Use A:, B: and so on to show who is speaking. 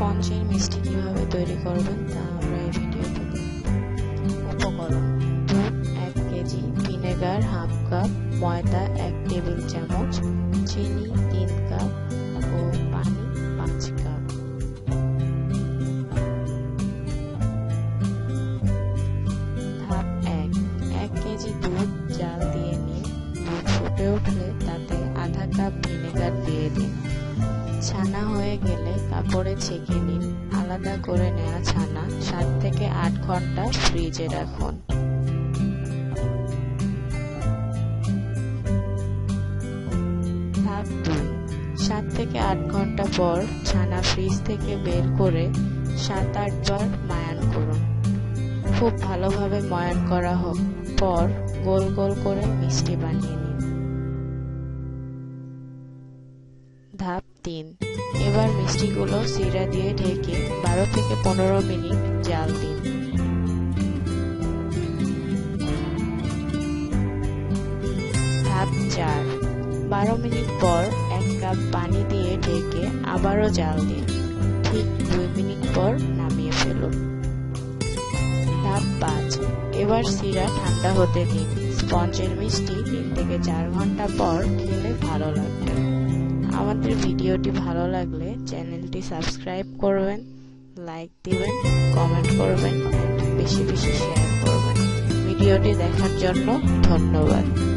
A: স্পঞ্জের মিষ্টি কীভাবে তৈরি করবেন তা আমরা এই ভিডিওতে উপকরণ। দুধ এক কেজি ভিনেগার হাফ কাপ ময়দা এক টেবিল চামচ, চিনি তিন কাপ ও পানি পাঁচ কাপ। ধাপ এক এক কেজি দুধ জাল দিয়ে নিন। দুধ ফুটে উঠলে তাতে আধা কাপ ভিনেগার দিয়ে দিন। ছানা হয়ে গেলে কাপড়ে ছেঁকে নিন। আলাদা করে নেওয়া ছানা সাত থেকে আট ঘণ্টা ফ্রিজে রাখুন। সাত থেকে আট ঘণ্টা পর ছানা ফ্রিজ থেকে বের করে সাত আটবার মায়ান করুন। খুব ভালোভাবে ময়ান করা হোক। পর গোল গোল করে মিষ্টি বানিয়ে নিন। ধাপ তিন। এবার মিষ্টিগুলো সিরা দিয়ে ঢেকে বারো থেকে পনেরো মিনিট জাল দিন। ধাপ চার। বারো মিনিট পর এক কাপ পানি দিয়ে ঢেকে আবারও জাল দিন। ঠিক দুই মিনিট পর নামিয়ে ফেলুন। ধাপ পাঁচ। এবার সিরা ঠান্ডা হতে দিন। স্পঞ্জের মিষ্টি তিন থেকে চার ঘণ্টা পর খেলে ভালো লাগবে। আমাদের ভিডিওটি ভালো লাগলে চ্যানেলটি সাবস্ক্রাইব করবেন, লাইক দিবেন, কমেন্ট করবেন, বেশি বেশি শেয়ার করবেন। ভিডিওটি দেখার জন্য ধন্যবাদ।